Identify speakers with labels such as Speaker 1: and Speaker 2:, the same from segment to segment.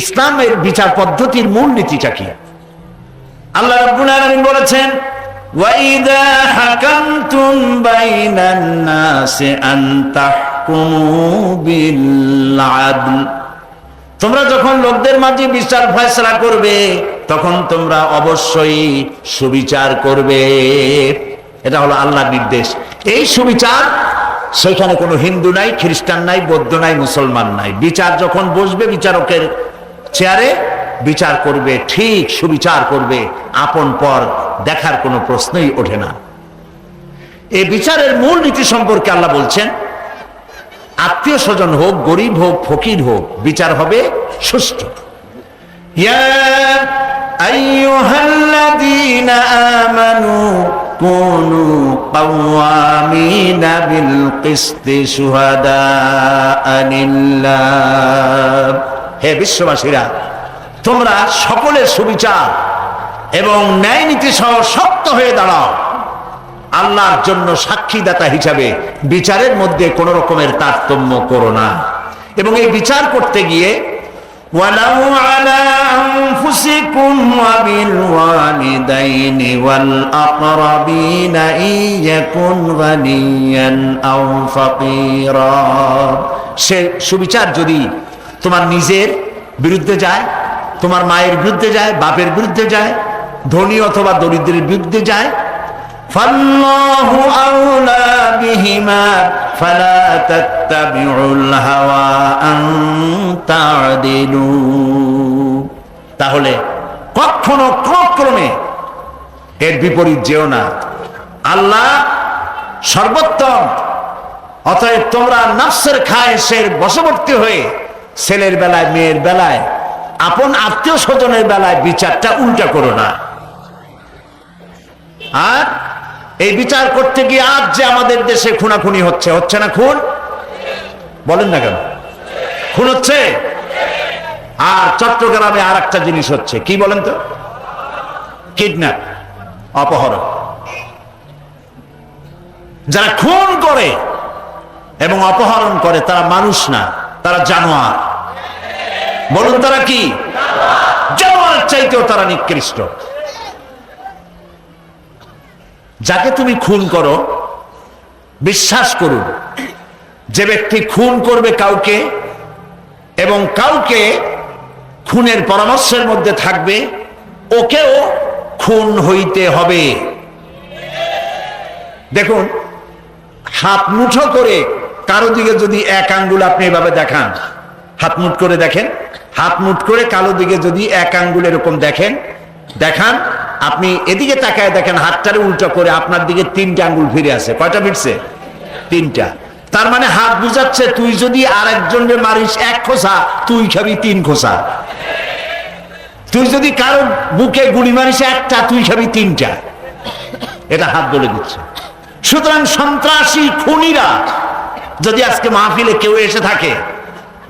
Speaker 1: ইসলামের বিচার পদ্ধতির মূল নীতিটা কি? আল্লাহ রাব্বুল বলেছেন, ওয়াইদা তোমরা যখন লোকদের মাঝে বিচার ফয়সলা করবে, তখন তোমরা অবশ্যই সুবিচার করবে। এটা হলো আল্লাহর নির্দেশ। এই সুবিচার, সেখানে কোনো হিন্দু নাই, খ্রিস্টান নাই, বৌদ্ধ নাই, মুসলমান নাই। বিচার যখন বসবে বিচারকের চেয়ারে বিচার করবে, ঠিক সুবিচার করবে, আপন পর দেখার কোনো প্রশ্নই ওঠে না। এই বিচারের মূল নীতি সম্পর্কে আল্লাহ বলছেন, আত্মীয় স্বজন হোক, গরিব হোক, ফকির হোক, বিচার হবে সুষ্ঠু। কাওয়ামিনা বিল কিসতি শুহাদাআ লিল্লাহ হে বিশ্ববাসীরা তোমরা সকলের সুবিচার এবং ন্যায় নীতি সহ শক্ত হয়ে দাঁড়াও আল্লাহর জন্য সাক্ষীদাতা হিসাবে বিচারের মধ্যে কোন রকমের তারতম্য করো না এবং এই বিচার করতে গিয়ে ولو على أنفسكم وبالوالدين والأقربين إن يكن غنيا أو فقيرا সে সুবিচার যদি তোমার নিজের বিরুদ্ধে যায়, তোমার মায়ের বিরুদ্ধে যায়, বাপের বিরুদ্ধে যায়, ধনী অথবা দরিদ্রের বিরুদ্ধে যায়। তাহলে কখনো ক্রমে এর বিপরীত যেও না। আল্লাহ সর্বোত্তম, অতএব তোমরা নাসের খায় সের বশবর্তী হয়ে ছেলের বেলায়, মেয়ের বেলায়, আপন আত্মীয় স্বজনের বেলায় বিচারটা উল্টা করো না। আর এই বিচার করতে গিয়ে আজ যে আমাদের দেশে খুনাখুনি হচ্ছে হচ্ছে না খুন? বলেন না কেন? খুন হচ্ছে? আর চট্টগ্রামে আর একটা জিনিস হচ্ছে, কি বলেন তো? কিডন্যাপ, অপহরণ। যারা খুন করে এবং অপহরণ করে, তারা মানুষ না। তারা জানোয়ার। বলুন তারা কি? জানোয়ার চাইতেও তারা নিকৃষ্ট। যাকে তুমি খুন করো, বিশ্বাস করুন, যে ব্যক্তি খুন করবে কাউকে এবং কাউকে খুনের পরামর্শের মধ্যে থাকবে, ওকেও খুন হইতে হবে। দেখুন, হাত মুঠো করে কারও দিকে যদি এক আঙ্গুল আপনি এভাবে দেখান, হাত মুঠ করে দেখেন, হাত মুঠ করে কালো দিকে যদি এক আঙ্গুল এরকম দেখেন, দেখান, আপনি এদিকে তাকায় দেখেন, হাতটারে উল্টো করে আপনার দিকে তিনটা আঙ্গুল ফিরে আছে কয়টা ফিরছে? তিনটা। তার মানে হাত বুঝাচ্ছে, তুই যদি আর একজনের মারিস এক খোসা, তুই খাবি তিন খোসা। তুই যদি কারও বুকে গুলি মারিস একটা, তুই খাবি তিনটা। এটা হাত বলে দিচ্ছে। সুতরাং সন্ত্রাসী খুনিরা যদি আজকে মাহফিলে কেউ এসে থাকে,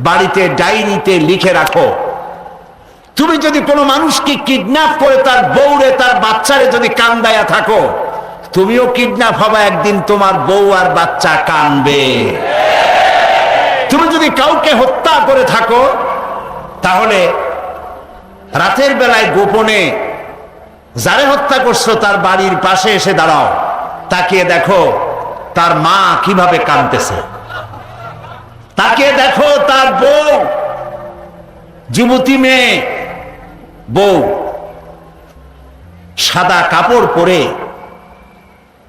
Speaker 1: বাড়িতে, ডায়েরিতে লিখে রাখো। তুমি যদি কোনো মানুষকে কিডন্যাপ করে তার বউরে, তার বাচ্চারে যদি কান্দায়া থাকো, তুমিও কিডন্যাপ হবা একদিন তোমার বউ আর বাচ্চা কানবে। তুমি যদি কাউকে হত্যা করে থাকো, তাহলে রাতের বেলায় গোপনে যারে হত্যা করছ, তার বাড়ির পাশে এসে দাঁড়াও। তাকিয়ে দেখো, তার মা কীভাবে কাঁদতেছে। তাকে দেখো তার বউ, যুবতী মেয়ে, বউ। সাদা কাপড় পরে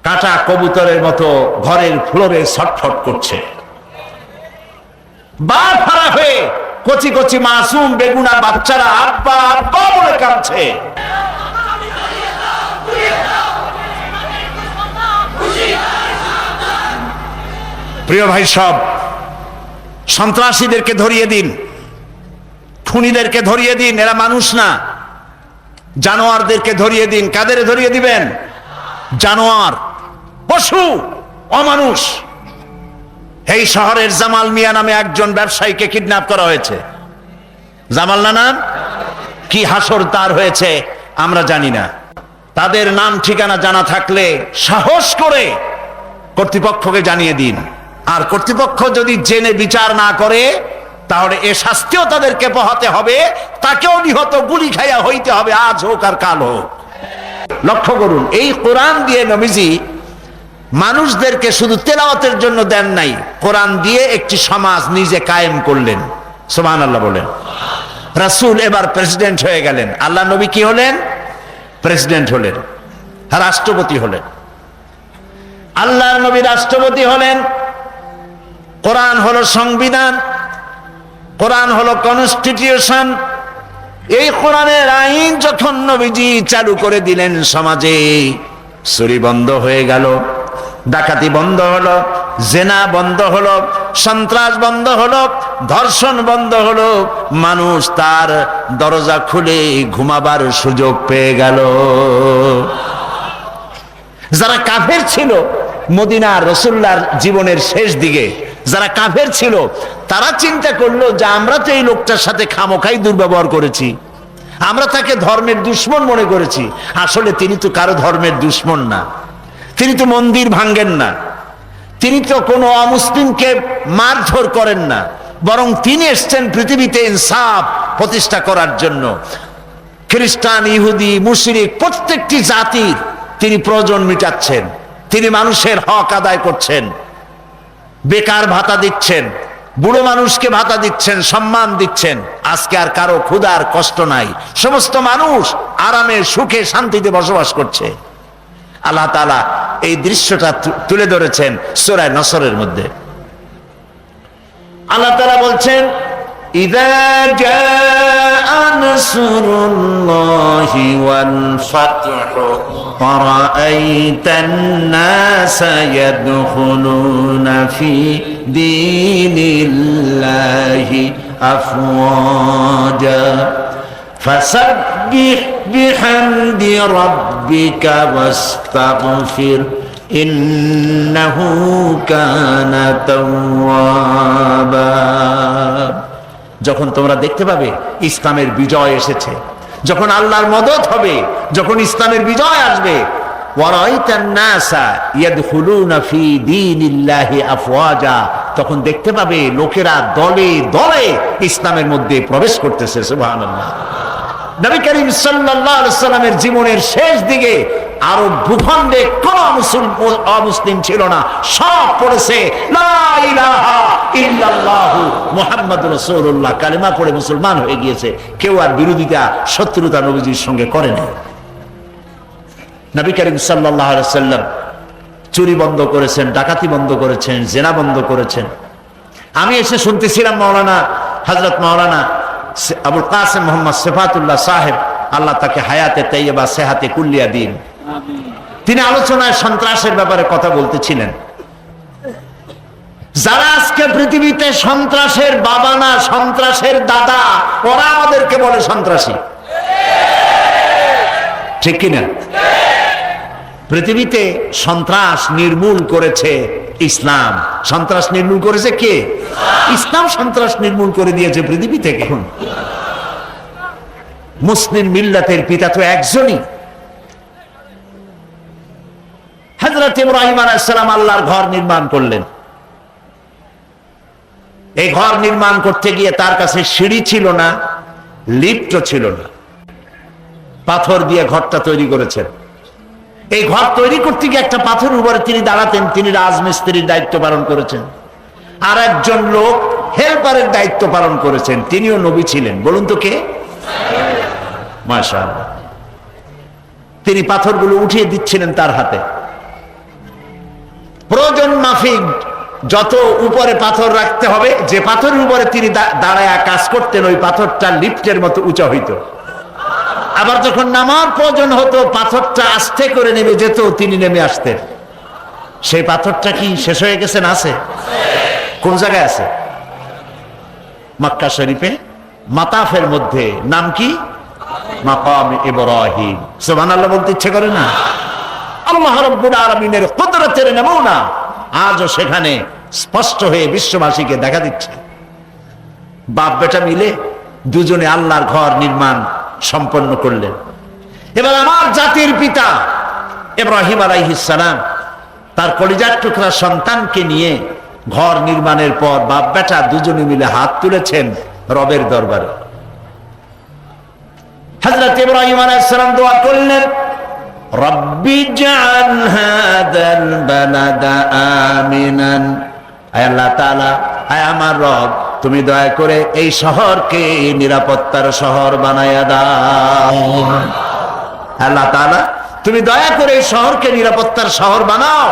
Speaker 1: কাটা কবুতরের মতো ঘরের ফ্লোরে ছটফট করছে। বা ফারা হয়ে কচি কচি মাসুম বেগুনা বাচ্চারা আব্বা আব্বা বলে কাঁদছে। প্রিয় ভাই সব সন্ত্রাসীদেরকে ধরিয়ে দিন। খুনিদেরকে ধরিয়ে দিন, এরা মানুষ না। জানোয়ারদেরকে ধরিয়ে দিন। কাদের ধরিয়ে দিবেন? জানোয়ার, পশু, অমানুষ। এই শহরের জামাল মিয়া নামে একজন ব্যবসায়ীকে কিডন্যাপ করা হয়েছে। জামাল না নাম কি হাসর তার হয়েছে, আমরা জানি না। তাদের নাম ঠিকানা জানা থাকলে সাহস করে কর্তৃপক্ষকে জানিয়ে দিন। আর কর্তৃপক্ষ যদি জেনে বিচার না করে, তাহলে এ শাস্তিও তাদেরকে পোহাতে হবে, তাকেও নিহত গুলি খাইয়া হইতে হবে, আজ হোক আর কাল হোক। লক্ষ্য করুন, এই কোরআন দিয়ে নবীজি মানুষদেরকে শুধু তেলাওয়াতের জন্য দেন নাই, কোরআন দিয়ে একটি সমাজ নিজে কায়েম করলেন। সোমান আল্লাহ বলেন। রাসূল এবার প্রেসিডেন্ট হয়ে গেলেন। আল্লাহ নবী কি হলেন? প্রেসিডেন্ট হলেন। রাষ্ট্রপতি হলেন। আল্লাহর নবী রাষ্ট্রপতি হলেন। কোরআন হলো সংবিধান, কোরআন হলো কনস্টিটিউশন এই কোরআনের আইন যখন নবীজি চালু করে দিলেন সমাজে, চুরি বন্ধ হয়ে গেল, ডাকাতি বন্ধ হলো, জেনা বন্ধ হলো, সন্ত্রাস বন্ধ হলো, ধর্ষণ বন্ধ হলো, মানুষ তার দরজা খুলে ঘুমাবার সুযোগ পেয়ে গেল। যারা কাফের ছিল মদিনা রসুল্লার জীবনের শেষ দিকে যারা কাফের ছিল, তারা চিন্তা করল যে আমরা তো এই লোকটার সাথে খামোখাই দুর্ব্যবহার করেছি। আমরা তাকে ধর্মের দুশ্মন মনে করেছি। আসলে তিনি তো কারও ধর্মের দুশ্মন না। তিনি তো মন্দির ভাঙ্গেন না। তিনি তো কোনো অমুসলিমকে মারধর করেন না। বরং তিনি এসছেন পৃথিবীতে ইনসাফ প্রতিষ্ঠা করার জন্য। খ্রিস্টান, ইহুদি, মুশরিক, প্রত্যেকটি জাতির তিনি প্রয়োজন মিটাচ্ছেন। তিনি মানুষের হক আদায় করছেন। বেকার ভাতা দিচ্ছেন, বুড়ো মানুষকে ভাতা দিচ্ছেন, সম্মান দিচ্ছেন, আজকে আর কারও ক্ষুধার কষ্ট নাই। সমস্ত মানুষ আরামে সুখে শান্তিতে বসবাস করছে। আল্লাহ তালা এই দৃশ্যটা তুলে ধরেছেন সোরায় নসরের মধ্যে। আল্লাহ তালা বলছেন, ইদা نصر الله والفتح. ورأيت الناس يدخلون في دين الله أفواجا. فسبح بحمد ربك واستغفر إنه كان توابا. যখন তোমরা দেখতে পাবে ইসলামের বিজয় এসেছে, যখন আল্লাহর মদত হবে, যখন ইসলামের বিজয় আসবে তখন দেখতে পাবে লোকেরা দলে দলে ইসলামের মধ্যে প্রবেশ করতেছে সুবাহ নবী করিম সাল্লা সাল্লামের জীবনের শেষ দিকে আরব ভূখণ্ডে কোন অমুসলিম ছিল না। সব পড়েছে কালেমা পড়ে মুসলমান হয়ে গিয়েছে। কেউ আর বিরোধিতা, শত্রুতা নবীজির সঙ্গে করে না নবী করিম আলাইহি সাল্লাম চুরি বন্ধ করেছেন, ডাকাতি বন্ধ করেছেন, জেনা বন্ধ করেছেন। আমি এসে শুনতেছিলাম মাওলানা হজরত মাওলানা আবুল কাসেম মোহাম্মদ সেফাতুল্লাহ সাহেব, আল্লাহ তাকে হায়াতে তাইয়েবা সেহাতে কুল্লিয়া দিন। তিনি আলোচনায় সন্ত্রাসের ব্যাপারে কথা বলতেছিলেন। যারা আজকে পৃথিবীতে সন্ত্রাসের বাবা না, সন্ত্রাসের দাদা, ওরা আমাদেরকে বলে সন্ত্রাসী। ঠিক কিনা? পৃথিবীতে সন্ত্রাস নির্মূল করেছে ইসলাম। সন্ত্রাস নির্মূল করেছে কে? ইসলাম সন্ত্রাস নির্মূল করে দিয়েছে পৃথিবী থেকে। মুসলিম মিল্লাতের পিতা তো একজনই। হজরত ইব্রাহিম আলাইসালাম আল্লাহর ঘর নির্মাণ করলেন। এই ঘর নির্মাণ করতে গিয়ে তার কাছে সিঁড়ি ছিল না লিফটও ছিল না। পাথর দিয়ে ঘরটা তৈরি করেছেন। এই ঘর তৈরি করতে গিয়ে একটা পাথরের উপরে তিনি দাঁড়াতেন, তিনি রাজমিস্ত্রির দায়িত্ব পালন করেছেন। আর একজন লোক হেল্পারের দায়িত্ব পালন করেছেন, তিনিও নবী ছিলেন। বলুন তো কে? মাশা তিনি পাথরগুলো উঠিয়ে দিচ্ছিলেন তার হাতে। প্রয়োজন মাফিক, যত উপরে পাথর রাখতে হবে, যে পাথরের উপরে তিনি দাঁড়ায় কাজ করতেন, ওই পাথরটা লিফটের মতো উঁচা হইত। আবার যখন নামার প্রয়োজন হতো, পাথরটা আস্তে করে নেমে যেত তিনি নেমে আসতেন। সেই পাথরটা কি শেষ হয়ে গেছে না আছে? কোন জায়গায় আছে? মক্কা শরীফে, মাতাফের মধ্যে। নাম কি? মাকাম ইব্রাহিম। সুবহানাল্লাহ, বলতে ইচ্ছে করে না? আল্লাহ রাব্বুল আলামিনের কুদরতের নমুনা আজও সেখানে স্পষ্ট হয়ে বিশ্ববাসীকে দেখা দিচ্ছে। বাপ বেটা মিলে দুজনে আল্লাহর ঘর নির্মাণ সম্পন্ন করলেন। এবার আমার জাতির পিতা আলাইহিস তার কলিজার টুকরা সন্তানকে নিয়ে ঘর নির্মাণের পর বাপ বেটা দুজনে মিলে হাত তুলেছেন রবের দরবারে। হজরত ইব্রাহিম আলাইহিসসালাম দোয়া করলেন রব্বি জাআল হাদাল বালাদা আমিনান। আয় আল্লাহ তাআলা, আয় আমার রব, তুমি দয়া করে এই শহরকে নিরাপত্তার শহর বানায়া দাও। আল্লাহ তাআলা, তুমি দয়া করে এই শহরকে নিরাপত্তার শহর বানাও।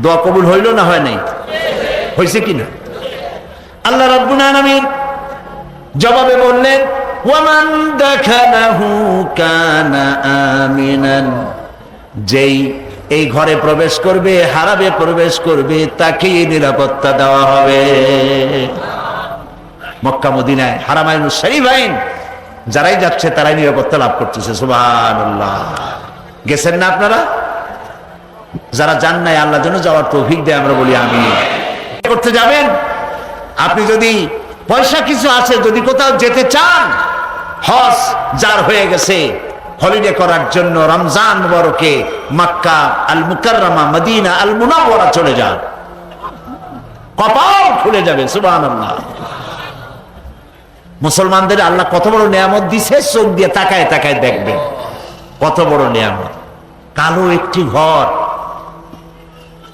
Speaker 1: দোয়া কবুল হইল না হয় নাই? হয়েছে কিনা? আল্লাহ রাব্বুল আলামিন জবাবে বললেন ওয়ামান দাখালাহু কানা আমিনান। যেই এই ঘরে প্রবেশ করবে হারাবে প্রবেশ করবে, তাকেই নিরাপত্তা দেওয়া হবে। মক্কা, মদিনায় হারামাইন শরীফাইন যারাই যাচ্ছে তারাই নিরাপত্তা লাভ করতেছে, সুবহানাল্লাহ। গেছেন না আপনারা? যারা যান নাই আল্লাহ যেন যাওয়ার তৌফিক দেয়, আমরা বলি আমি করতে যাবেন? আপনি যদি পয়সা কিছু আছে, যদি কোথাও যেতে চান হজ যার হয়ে গেছে হলিডে করার জন্য রমজান বরকে Makkah al Mukarramah Madinah al Munawwarah চলে যান। কপাল খুলে যাবে, সুবহানাল্লাহ। মুসলমানদের আল্লাহ কত বড় নিয়ামত দিছে, চোখ দিয়ে তাকায় তাকায় দেখবেন কত বড় নিয়ামত। কালো একটি ঘর,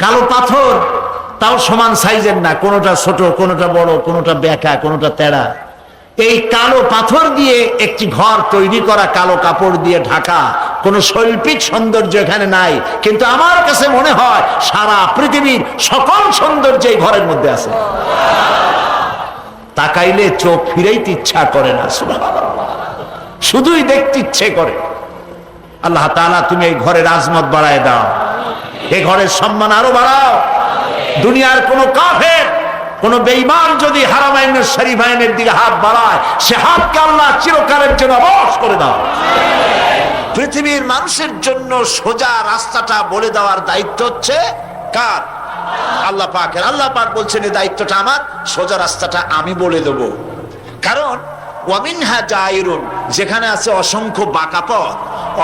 Speaker 1: কালো পাথর, তাও সমান সাইজের না, কোনোটা ছোট, কোনোটা বড়, কোনোটা বেঁকা, কোনোটা তেড়া। এই কালো পাথর দিয়ে একটি ঘর তৈরি করা কালো কাপড় দিয়ে ঢাকা। কোন শৈল্পিক সৌন্দর্য এখানে নাই। কিন্তু আমার কাছে মনে হয় সারা পৃথিবীর সকল সৌন্দর্য এই ঘরের মধ্যে আছে। তাকাইলে চোখ ফিরেইতে ইচ্ছা করে না শুধুই দেখতে ইচ্ছে করে। আল্লাহ তাআলা, তুমি এই ঘরের আজমত বাড়ায় দাও। এ ঘরের সম্মান আরও বাড়াও। দুনিয়ার কোনো কাফের কোন বেঈমান যদি হারামাইনের শরীফাইনের দিকে হাত বাড়ায়, সে হাতকে আল্লাহ চিরকালের জন্য অবশ করে দাও। পৃথিবীর মানুষের জন্য সোজা রাস্তাটা বলে দেওয়ার দায়িত্ব হচ্ছে কার? আল্লাহ পাকের। আল্লাহ পাক বলছেন এই দায়িত্বটা আমার, সোজা রাস্তাটা আমি বলে দেব। কারণ ওয়ামিনহা জায়রুন, যেখানে আছে অসংখ্য বাঁকা পথ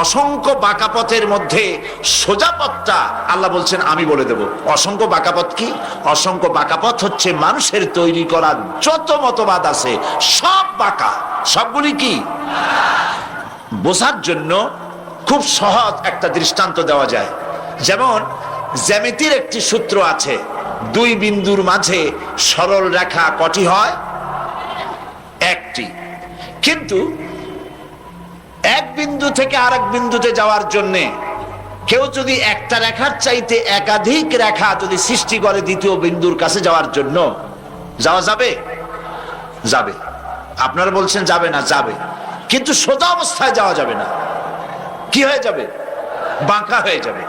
Speaker 1: অসংখ্য বাঁকা পথের মধ্যে সোজা পথটা আল্লাহ বলছেন, আমি বলে দেব। অসংখ্য বাঁকা পথ কি? অসংখ্য বাঁকা পথ হচ্ছে মানুষের তৈরি করা যত মতবাদ আছে, সব বাঁকা। সবগুলি কি? বোঝার জন্য খুব সহজ একটা দৃষ্টান্ত দেওয়া যায়। যেমন, জ্যামিতির একটি সূত্র আছে, দুই বিন্দুর মাঝে সরল রেখা কটি হয়? একটি। কিন্তু এক বিন্দু থেকে আরেক বিন্দুতে যাওয়ার জন্যে কেউ যদি একটা রেখার চাইতে একাধিক রেখা যদি সৃষ্টি করে দ্বিতীয় বিন্দুর কাছে যাওয়ার জন্য, যাওয়া যাবে? যাবে। আপনারা বলছেন যাবে না, যাবে। কিন্তু সোজা অবস্থায় যাওয়া যাবে না। কি হয়ে যাবে? বাঁকা হয়ে যাবে।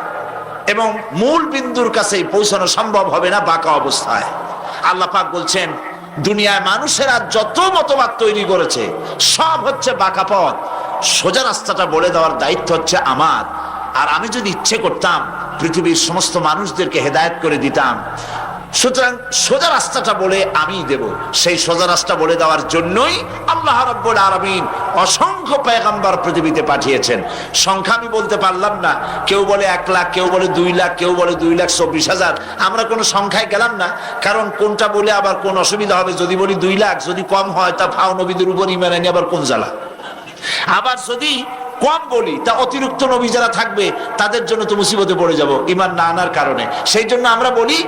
Speaker 1: এবং মূল বিন্দুর কাছেই পৌঁছানো সম্ভব হবে না, বাঁকা অবস্থায়। আল্লাহ পাক বলছেন দুনিয়ায় মানুষেরা যত মতবাদ তৈরি করেছে, সব হচ্ছে বাঁকা পথ। সোজা রাস্তাটা বলে দেওয়ার দায়িত্ব হচ্ছে আমার। আর আমি যদি ইচ্ছে করতাম, পৃথিবীর সমস্ত মানুষদেরকে হেদায়ত করে দিতাম। সুতরাং সোজা রাস্তাটা বলে আমি দেব। সেই সোজা রাস্তা বলে দেওয়ার জন্যই আল্লাহ রব্বুল আলামিন অসংখ্য পেগাম্বার পৃথিবীতে পাঠিয়েছেন। সংখ্যা আমি বলতে পারলাম না। কেউ বলে এক লাখ, কেউ বলে দুই লাখ, কেউ বলে দুই লাখ চব্বিশ হাজার। আমরা কোনো সংখ্যায় গেলাম না। কারণ কোনটা বলে আবার কোন অসুবিধা হবে? যদি বলি দুই লাখ, যদি কম হয়, তা ফাও নবীদের উপর ইমান আনি, আবার কোন জ্বালা? আবার যদি কম বলি, তা অতিরিক্ত নবী যারা থাকবে, তাদের জন্য তো মুসিবতে পড়ে যাব ইমান না আনার কারণে। সেই জন্য আমরা বলি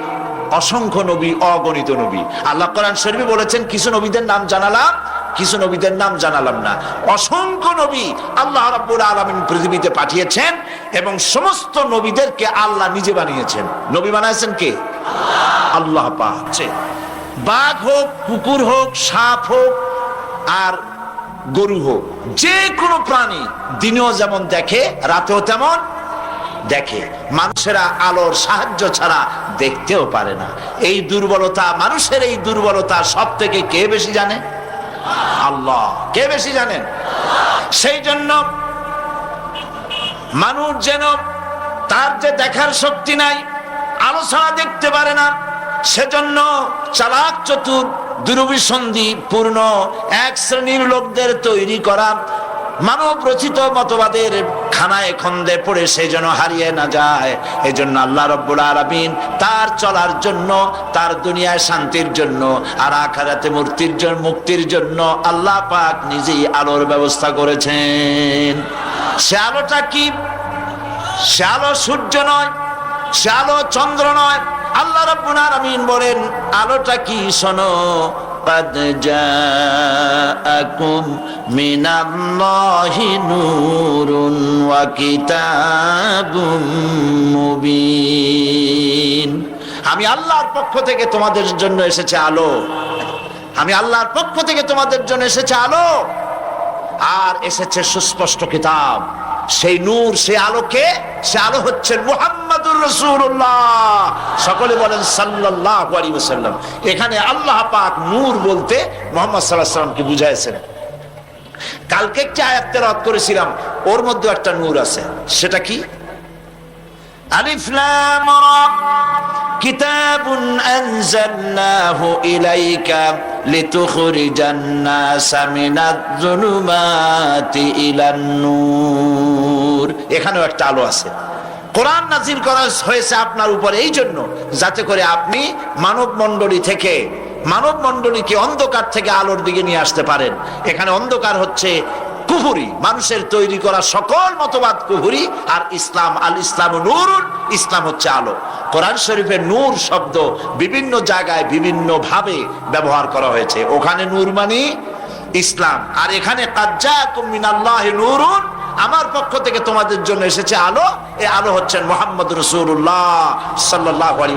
Speaker 1: অসংখ্য নবী, অগণিত নবী। আল্লাহ কোরআন শরীফে বলেছেন, কিছু নবীদের নাম জানালাম, কিছু নবীদের নাম জানালাম না। অসংখ্য নবী আল্লাহ রাব্বুল আলামিন পৃথিবীতে পাঠিয়েছেন এবং সমস্ত নবীদেরকে আল্লাহ নিজে বানিয়েছেন। নবী বানিয়েছেন কে? আল্লাহ পাক। বাঘ হোক, কুকুর হোক, সাপ হোক, আর গরু হোক, যে কোনো প্রাণী দিনেও যেমন দেখে, রাতেও তেমন দেখে। মানুষেরা আলোর সাহায্য ছাড়া দেখতেও পারে না। এই দুর্বলতা মানুষের এই দুর্বলতা সব থেকে কে বেশি জানে? আল্লাহ। কে বেশি জানেন? সেই জন্য মানুষ যেন তার যে দেখার শক্তি নাই আলো ছাড়া দেখতে পারে না, সেজন্য চালাক চতুর দুরভিসন্ধি পূর্ণ, এক শ্রেণির লোকদের তৈরি করা মানব রচিত মতবাদের খানায় খন্দে পড়ে সে যেন হারিয়ে না যায়। এই জন্য আল্লাহ রব্বুল আলমিন তার চলার জন্য, তার দুনিয়ায় শান্তির জন্য, আর আখারাতে মূর্তির জন্য মুক্তির জন্য আল্লাহ পাক নিজেই আলোর ব্যবস্থা করেছেন। সে আলোটা কি? সে আলো সূর্য নয়, সে আলো চন্দ্র নয়। আল্লাহ রব্বুল আলামিন বলেন, আলোটা কি শোনো? قد جاءكم من الله نور وكتاب مبين আমি আল্লাহর পক্ষ থেকে তোমাদের জন্য এসেছে আলো আমি আল্লাহর পক্ষ থেকে তোমাদের জন্য এসেছে আলো আর এসেছে সুস্পষ্ট কিতাব সেই নূর সে আলোকে সে আলো হচ্ছে মুহাম্মাদুর রাসূলুল্লাহ সকলে বলেন সাল্লাল্লাহু আলাইহি ওয়াসাল্লাম এখানে আল্লাহ পাক নূর বলতে মুহাম্মদ সাল্লাল্লাহু আলাইহি ওয়াসাল্লামকে বুঝাইছেন কালকে একটি আয়াত তেলাওয়াত করেছিলাম ওর মধ্যে একটা নূর আছে সেটা কি আলিফ লাম রা كتاب أنزلناه إليك لتخرج الناس من الظلمات إلى النور এখানেও একটা আলো আছে। কোরআন নাজিল করা হয়েছে আপনার উপর এই জন্য, যাতে করে আপনি মানব মণ্ডলী থেকে মানব মণ্ডলীকে অন্ধকার থেকে আলোর দিকে নিয়ে আসতে পারেন। এখানে অন্ধকার হচ্ছে কুহুরি, মানুষের তৈরি করা সকল মতবাদ কুহুরি, আর ইসলাম, আল ইসলাম নূর ইসলাম হচ্ছে আলো। কোরআন শরীফের নূর শব্দ বিভিন্ন জায়গায় বিভিন্ন ভাবে ব্যবহার করা হয়েছে। ওখানে নূর মানে ইসলাম। আর এখানে কাজ্জাকুম মিনাল্লাহ নূরুন আমার পক্ষ থেকে তোমাদের জন্য এসেছে আলো। এই আলো হচ্ছেন মোহাম্মদ রসুল্লাহ সাল্লাহ আলী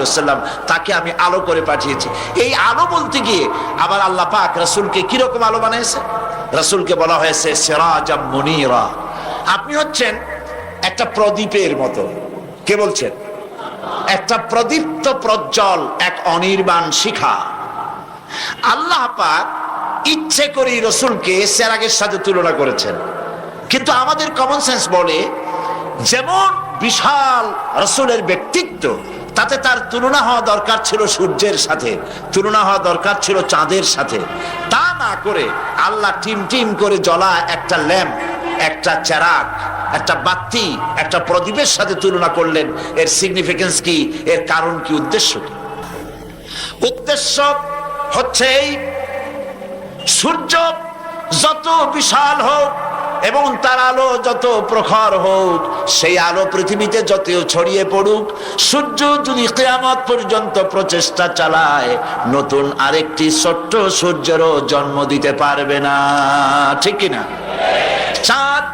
Speaker 1: তাকে আমি আলো করে পাঠিয়েছি। এই আলো বলতে গিয়ে আবার আল্লাহ পাক রসুলকে কীরকম আলো বানিয়েছে? রসুলকে বলা হয়েছে সেরাজাম মুনিরা। আপনি হচ্ছেন একটা প্রদীপের মতো। কে বলছেন? একটা প্রদীপ্ত প্রজ্জ্বল, এক অনির্বাণ শিখা। আল্লাহ পাক ইচ্ছে করেই রসুলকে সেরাগের সাথে তুলনা করেছেন। কিন্তু আমাদের কমন সেন্স বলে, যেমন বিশাল রসুলের ব্যক্তিত্ব, তাতে তার তুলনা হওয়া দরকার ছিল সূর্যের সাথে, তুলনা হওয়া দরকার ছিল চাঁদের সাথে। তা না করে আল্লাহ টিম টিম করে জ্বলা একটা ল্যাম্প, একটা চেরাক একটা বাতি, একটা প্রদীপের সাথে তুলনা করলেন, এর সিগনিফিকেন্স কি, এর কারণ কি, উদ্দেশ্য কি? উদ্দেশ্য হচ্ছে এই, সূর্য যত বিশাল হোক এবং তার আলো যত প্রখর হোক, সেই আলো পৃথিবীতে যত ছড়িয়ে পড়ুক, সূর্য যদি কেয়ামত পর্যন্ত প্রচেষ্টা চালায়, নতুন আরেকটি ছোট্ট সূর্যেরও জন্ম দিতে পারবে না। ঠিক কিনা? চাঁদ,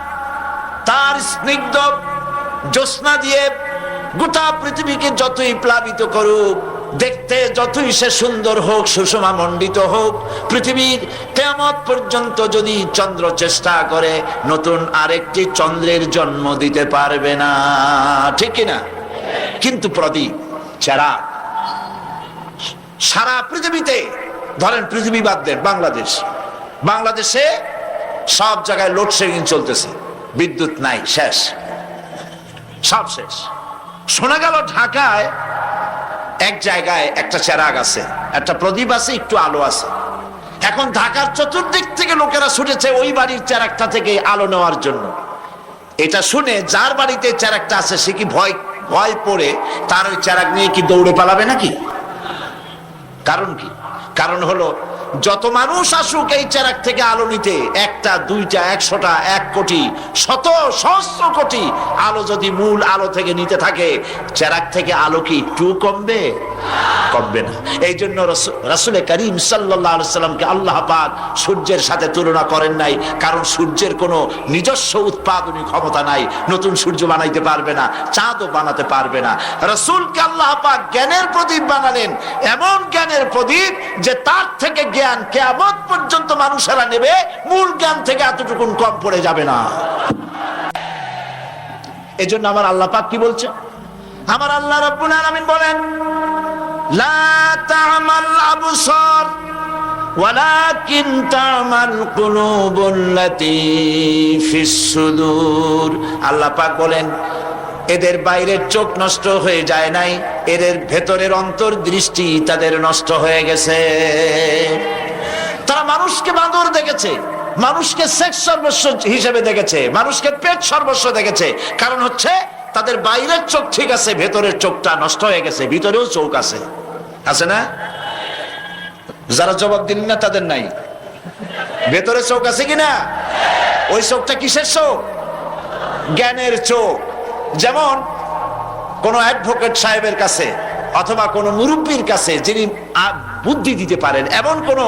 Speaker 1: তার স্নিগ্ধ জ্যোৎস্না দিয়ে গোটা পৃথিবীকে যতই প্লাবিত করুক দেখতে যতই সে সুন্দর হোক, সুষমা মণ্ডিত হোক, পৃথিবীর কেমত পর্যন্ত যদি চন্দ্র চেষ্টা করে, নতুন আরেকটি চন্দ্রের জন্ম দিতে পারবে না। ঠিক কিনা? কিন্তু প্রদীপ, চেরা, সারা পৃথিবীতে, ধরেন পৃথিবী বাদ দেন বাংলাদেশ। বাংলাদেশে সব জায়গায় লোডশেডিং চলতেছে। বিদ্যুৎ নাই, শেষ। সব শেষ। শোনা গেল ঢাকায় এক জায়গায় একটা চেরাগ আছে, একটা প্রদীপ আছে, একটু আলো আছে। এখন ঢাকার চতুর্দিক থেকে লোকেরা ছুটেছে ওই বাড়ির চেরাকটা থেকে আলো নেওয়ার জন্য। এটা শুনে যার বাড়িতে চেরাকটা আছে, সে কি ভয় ভয় পড়ে, তার ওই চেরাক নিয়ে কি দৌড়ে পালাবে নাকি? কারণ কি? কারণ হলো যত মানুষ আসুক এই চেরাক থেকে আলো নিতে, একটা, দুইটা, একশোটা, এক কোটি, শত, সহস্র কোটি আলো যদি মূল আলো থেকে নিতে থাকে, চেরাক থেকে আলো কি একটু কমবে? কমবে না। এই জন্য রাসুলে করিম সাল্লামকে আল্লাহ পাক সূর্যের সাথে তুলনা করেন নাই, কারণ সূর্যের কোনো নিজস্ব উৎপাদনী ক্ষমতা নাই, নতুন সূর্য বানাইতে পারবে না, চাঁদও বানাতে পারবে না। রসুলকে আল্লাহ পাক জ্ঞানের প্রদীপ বানালেন, এমন জ্ঞানের প্রদীপ যে তার থেকে জ্ঞান কেমন পর্যন্ত মানুষেরা নেবে মূল জ্ঞান থেকে এতটুকুন কম পড়ে যাবে না এজন্য আমার আল্লাহ পাক কি বলছে আমার আল্লাহ রব্বুল আলামিন বলেন লা তা'মাল আবসার ولكن تعمى القلوب التي في الصدور আল্লাহ পাক বলেন এদের বাইরের চোখ নষ্ট হয়ে যায় নাই। এদের ভেতরের অন্তর্দৃষ্টি তাদের নষ্ট হয়ে গেছে। তারা মানুষকে বাঁদর দেখেছে, মানুষকে সেক্স সর্বস্ব হিসেবে দেখেছে, মানুষকে পেট সর্বস্ব দেখেছে। কারণ হচ্ছে, তাদের বাইরের চোখ ঠিক আছে, ভেতরের চোখটা নষ্ট হয়ে গেছে, ভিতরেও চোখ আছে। আছে না? যারা জবাব দিন না, তাদের নাই। ভেতরে চোখ আছে কিনা? ওই চোখটা কিসের চোখ? জ্ঞানের চোখ। যেমন কোন অ্যাডভোকেট সাহেবের কাছে অথবা কোন মুরব্বীর কাছে যিনি বুদ্ধি দিতে পারেন, এমন কোন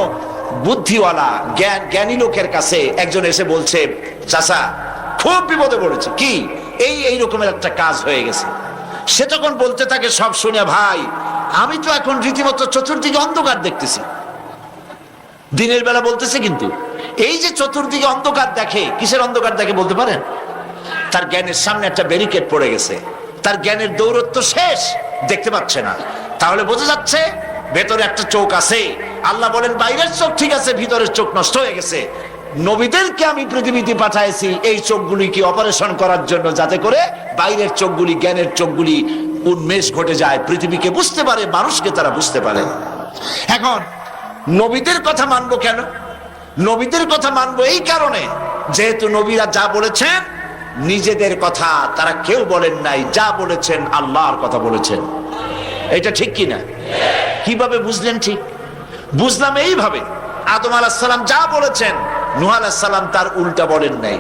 Speaker 1: বুদ্ধিওয়ালা, জ্ঞান, জ্ঞানী লোকের কাছে একজন এসে বলছে, চাচা, খুব বিপদে পড়েছে। কি? এই এই রকমের একটা কাজ হয়ে গেছে। সে তখন বলতে থাকে, সব শুনে ভাই, আমি তো এখন রীতিমতো চতুর্দিকে অন্ধকার দেখতেছি। দিনের বেলা বলতেছে কিন্তু, এই যে চতুর্দিকে অন্ধকার দেখে, কিসের অন্ধকার দেখে বলতে পারেন? তার জ্ঞানের সামনে একটা ব্যারিকেড পড়ে গেছে। তার জ্ঞানের দৌরত্ব শেষ। দেখতে পাচ্ছে না। তাহলে বোঝা যাচ্ছে, ভেতরে একটা চোখ আছে। আল্লাহ বলেন, বাইরের চোখ ঠিক আছে, ভিতরের চোখ নষ্ট হয়ে গেছে। নবীদেরকে আমি পৃথিবীতে পাঠাইছি, এই চোখগুলিকে অপারেশন করার জন্য যাতে করে বাইরের চোখগুলি, জ্ঞানের চোখগুলি উন্মেষ ঘটে যায়। পৃথিবীকে বুঝতে পারে, মানুষকে তারা বুঝতে পারে। এখন, নবীদের কথা মানবো কেন? নবীদের কথা মানবো এই কারণে, যেহেতু নবীরা যা বলেছেন নিজেদের কথা তারা কেউ বলেন নাই, যা বলেছেন আল্লাহর কথা বলেছেন। এটা ঠিক কিনা? কীভাবে বুঝলেন ঠিক? বুঝলাম এইভাবে, আদম আলাহিসাল্লাম যা বলেছেন তার উল্টা বলেন নাই।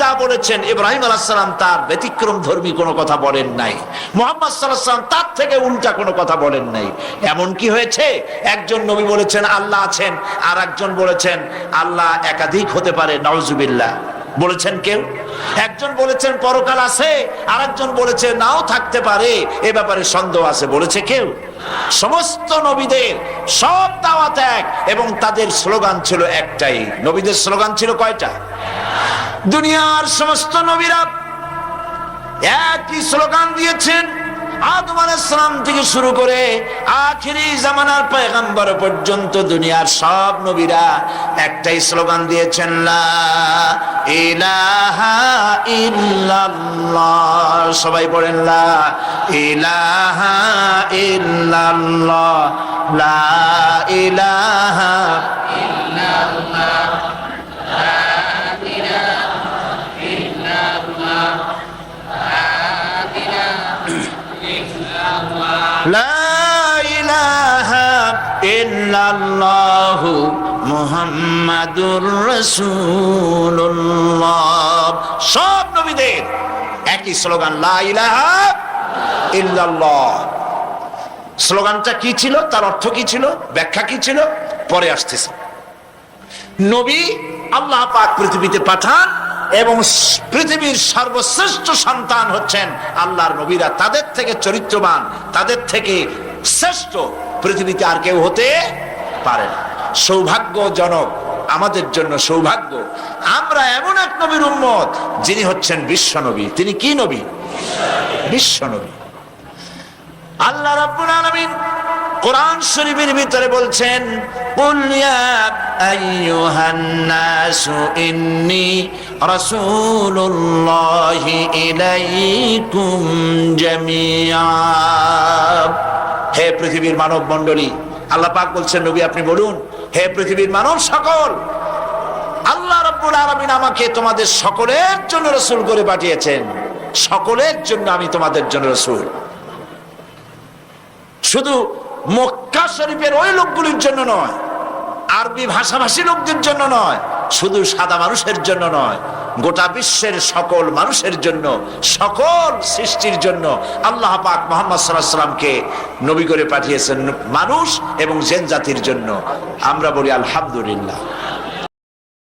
Speaker 1: যা বলেছেন, ইব্রাহিম আলাহিসাল্লাম তার ব্যতিক্রম ধর্মী কোনো কথা বলেন নাই। মোহাম্মদ সাল্লাহাম তার থেকে উল্টা কোনো কথা বলেন নাই। এমন কি হয়েছে? একজন নবী বলেছেন, আল্লাহ আছেন আর একজন বলেছেন, আল্লাহ একাধিক হতে পারে নওজুবিল্লাহ বলেছেন কেউ? একজন বলেছেন পরকাল আছে আর একজন বলেছে নাও থাকতে পারে। এ ব্যাপারে সন্দেহ আছে, বলেছে কেউ। সমস্ত নবীদের সব দাওয়াত এক এবং তাদের স্লোগান ছিল একটাই। নবীদের স্লোগান ছিল কয়টা? দুনিয়ার সমস্ত নবীরা একই স্লোগান দিয়েছেন। আদম আলাইসালাম থেকে শুরু করে আখিরি জামানার পয়গাম্বর পর্যন্ত দুনিয়ার সব একটাই স্লোগান দিয়েছেন ইলাহা ইল্লাল্লাহ। সবাই পড়েন, লা ইলাহা ইল্লাল্লাহ। লা ইলাহা লা সব নবীদের একই স্লোগান স্লোগানটা কি ছিল? তার অর্থ কি ছিল? ব্যাখ্যা কি ছিল? পরে আসতেছে। নবী আল্লাহ পাক পৃথিবীতে পাঠান এবং পৃথিবীর সর্বশ্রেষ্ঠ সন্তান হচ্ছেন আল্লাহর নবীরা। তাদের থেকে চরিত্রবান, তাদের থেকে শ্রেষ্ঠ পৃথিবীতে আর কেউ হতে পারে না। সৌভাগ্যজনক, আমাদের জন্য সৌভাগ্য। আমরা এমন এক নবীর উম্মত, যিনি হচ্ছেন বিশ্ব নবী। তিনি কি নবী? বিশ্ব নবী। আল্লাহ রাব্বুল আলামিন কোরআন শরীফের ভিতরে বলছেন হে পৃথিবীর মানব মণ্ডলী, আল্লাহ পাক বলছেন, নবী, আপনি বলুন, হে পৃথিবীর মানব সকল, আল্লাহ রাব্বুল আলামিন আমাকে তোমাদের সকলের জন্য রসুল করে পাঠিয়েছেন। সকলের জন্য আমি তোমাদের জন্য রসুল। শুধু মক্কা শরীফের ওই লোকগুলির জন্য নয়। আরবি ভাষাভাষী লোকদের জন্য নয়, শুধু সাদা মানুষের জন্য নয়, গোটা বিশ্বের সকল মানুষের জন্য, সকল সৃষ্টির জন্য আল্লাহ পাক মোহাম্মদ সাল্লাহ সাল্লামকে নবী করে পাঠিয়েছেন মানুষ এবং জেন জাতির জন্য। আমরা বলি আলহামদুলিল্লাহ।